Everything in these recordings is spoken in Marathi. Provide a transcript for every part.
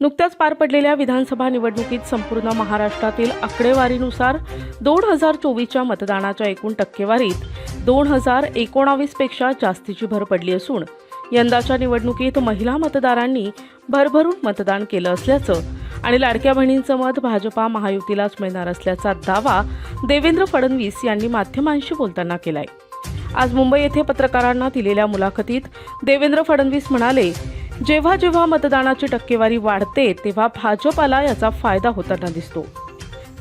नुकत्याच पार पडलेल्या विधानसभा निवडणुकीत संपूर्ण महाराष्ट्रातील आकडेवारीनुसार दोन हजार चोवीसच्या मतदानाच्या एकूण टक्केवारीत दोन हजार एकोणावीसपेक्षा जास्तीची भर पडली असून यंदाच्या निवडणुकीत महिला मतदारांनी भरभरून मतदान केलं असल्याचं आणि लाडक्या बहिणींचं मत भाजपा महायुतीलाच मिळणार असल्याचा दावा देवेंद्र फडणवीस यांनी माध्यमांशी बोलताना केलाय. आज मुंबई येथे पत्रकारांना दिलेल्या मुलाखतीत देवेंद्र फडणवीस म्हणाले जेव्हा जेव्हा मतदानाची टक्केवारी वाढते तेव्हा भाजपाला याचा फायदा होताना दिसतो.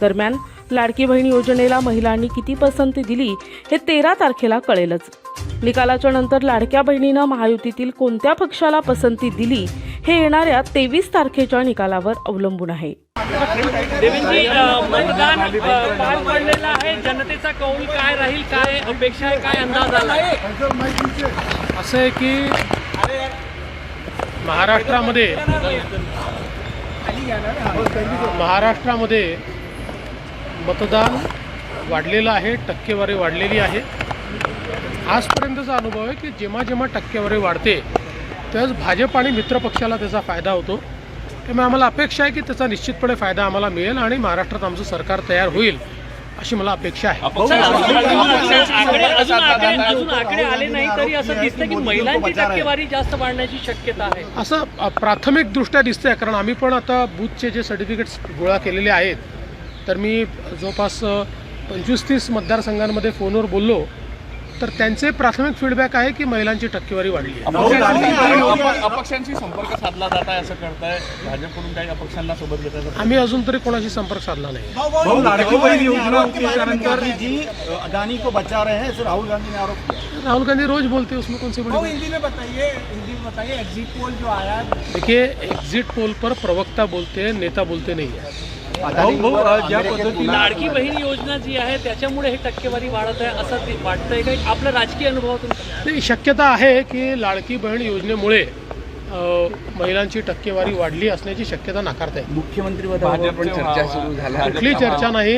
दरम्यान लाडकी बहीण योजनेला महिलांनी किती पसंती दिली हे तेरा तारखेला कळेलच. निकालाच्या नंतर लाडक्या बहिणीनं महायुतीतील कोणत्या पक्षाला पसंती दिली हे येणाऱ्या तेवीस तारखेच्या निकालावर अवलंबून आहे. मतदान पार पडलेलं आहे. जनतेचा कौल काय राहील काय अपेक्षा आहे काय अंदाज आला? असं आहे की महाराष्ट्रामध्ये महाराष्ट्रामध्ये मतदान वाढलेलं आहे टक्केवारी वाढलेली आहे. आजपर्यंतचा अनुभव आहे की जेव्हा जेव्हा टक्केवारी वाढते तेव्हाच भाजप आणि मित्रपक्षाला त्याचा फायदा होतो. त्यामुळे आम्हाला अपेक्षा आहे की त्याचा निश्चितपणे फायदा आम्हाला मिळेल आणि महाराष्ट्रात आमचं सरकार तयार होईल. अशी मला अपेक्षा आहे. अजून- आकडे आले नाही तरी असं दिसतं की महिलांची टक्केवारी जास्त वाढण्याची शक्यता आहे. असं प्राथमिकदृष्ट्या दिसतंय कारण आम्ही पण आता बूथचे जे सर्टिफिकेट्स गोळा केलेले आहेत तर मी जवळपास पंचवीस तीस मतदारसंघांमध्ये फोनवर बोललो तर त्यांचे प्राथमिक फीडबॅक आहे की महिलांची टक्केवारी वाढली आहे. अपक्षांशी संपर्क साधला जात आहे असं करताय भाजपकडून काही अपक्षांना सोबत घेतात आम्ही अजून तरी कोणाशी संपर्क साधला नाही. अदानी को बचा रहे हैं राहुल गांधी ने आरोप किया। राहुल गांधी रोज बोलते हैं, उसमें कौन सी बड़ी बात? हिंदी में बताइए हिंदी में बताइए एग्जिट पोल जो आया देखिए एग्जिट पोल पर प्रवक्ता बोलते हैं नेता बोलते नहीं है। लाडकी बहीण योजना जी आहे त्याच्यामुळे हे टक्केवारी वाढत आहे असं ते वाटतंय काही आपल्या राजकीय अनुभवातून नाही शक्यता आहे की लाडकी बहीण योजनेमुळे महिलांची टक्केवारी वाढली असण्याची शक्यता नाकारता येईल. मुख्यमंत्री पण चर्चा सुरू झाल्या. कुठली चर्चा नाही.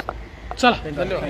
चला धन्यवाद